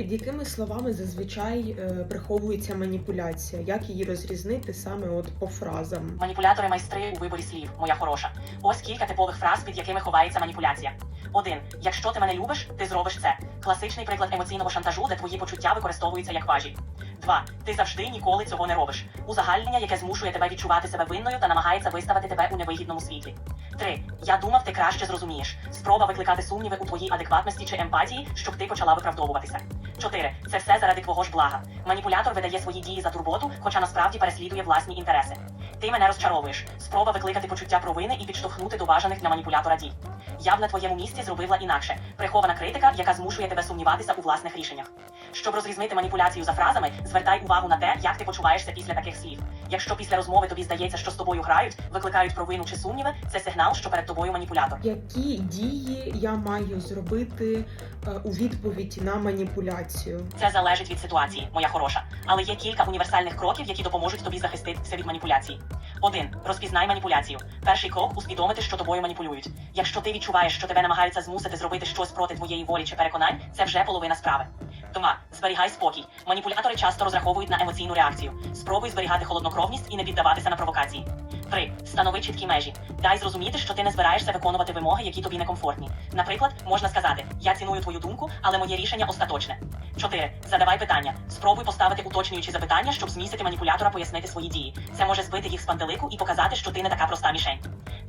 Під якими словами зазвичай е, приховується маніпуляція? Як її розрізнити саме от по фразам? Маніпулятори майстри у виборі слів, моя хороша. Ось кілька типових фраз, під якими ховається маніпуляція. Один. Якщо ти мене любиш, ти зробиш це. Класичний приклад емоційного шантажу, де твої почуття використовуються як важі. Два. Ти завжди ніколи цього не робиш. Узагальнення, яке змушує тебе відчувати себе винною та намагається виставити тебе у невигідному світлі. Три. Я думав, ти краще зрозумієш. Спроба викликати сумніви у твоїй адекватності чи емпатії, щоб ти почала виправдовуватися. 4. Це все заради твого ж блага. Маніпулятор видає свої дії за турботу, хоча насправді переслідує власні інтереси. Ти мене розчаровуєш. Спроба викликати почуття провини і підштовхнути до бажаних для маніпулятора дій. Я б на твоєму місці зробила інакше прихована критика, яка змушує тебе сумніватися у власних рішеннях. Щоб розрізнити маніпуляцію за фразами, звертай увагу на те, як ти почуваєшся після таких слів. Якщо після розмови тобі здається, що з тобою грають, викликають провину чи сумніви, це сигнал, що перед тобою маніпулятор. Які дії я маю зробити е, у відповідь на маніпуляцію? Це залежить від ситуації, моя хороша, але є кілька універсальних кроків, які допоможуть тобі захиститися від маніпуляції. 1. Розпізнай маніпуляцію. Перший крок усвідомити, що тобою маніпулюють. Якщо ти відчуваєш, що тебе намагаються змусити зробити щось проти твоєї волі чи переконань, це вже половина справи. Два зберігай спокій. Маніпулятори часто розраховують на емоційну реакцію. Спробуй зберігати холоднокровність і не піддаватися на провокації. Три станови чіткі межі. Дай зрозуміти, що ти не збираєшся виконувати вимоги, які тобі некомфортні. Наприклад, можна сказати: Я ціную твою думку, але моє рішення остаточне. 4. Задавай питання. Спробуй поставити уточнюючі запитання, щоб змісити маніпулятора пояснити свої дії. Це може збити їх з пантелику і показати, що ти не така проста мішень.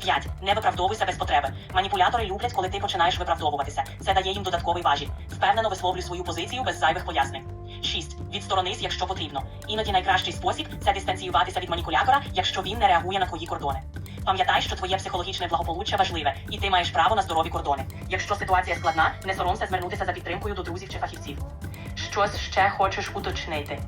5. Не виправдовуйся без потреби. Маніпулятори люблять, коли ти починаєш виправдовуватися. Це дає їм додатковий важіль. Впевнено висловлюй свою позицію без зайвих пояснень. 6. Відсторонись, якщо потрібно. Іноді найкращий спосіб це дистанціюватися від маніпулятора, якщо він не реагує на твої кордони. Пам'ятай, що твоє психологічне благополуччя важливе, і ти маєш право на здорові кордони. Якщо ситуація складна, не соромся звернутися за підтримкою до друзів чи фахівців. Щось ще хочеш уточнити.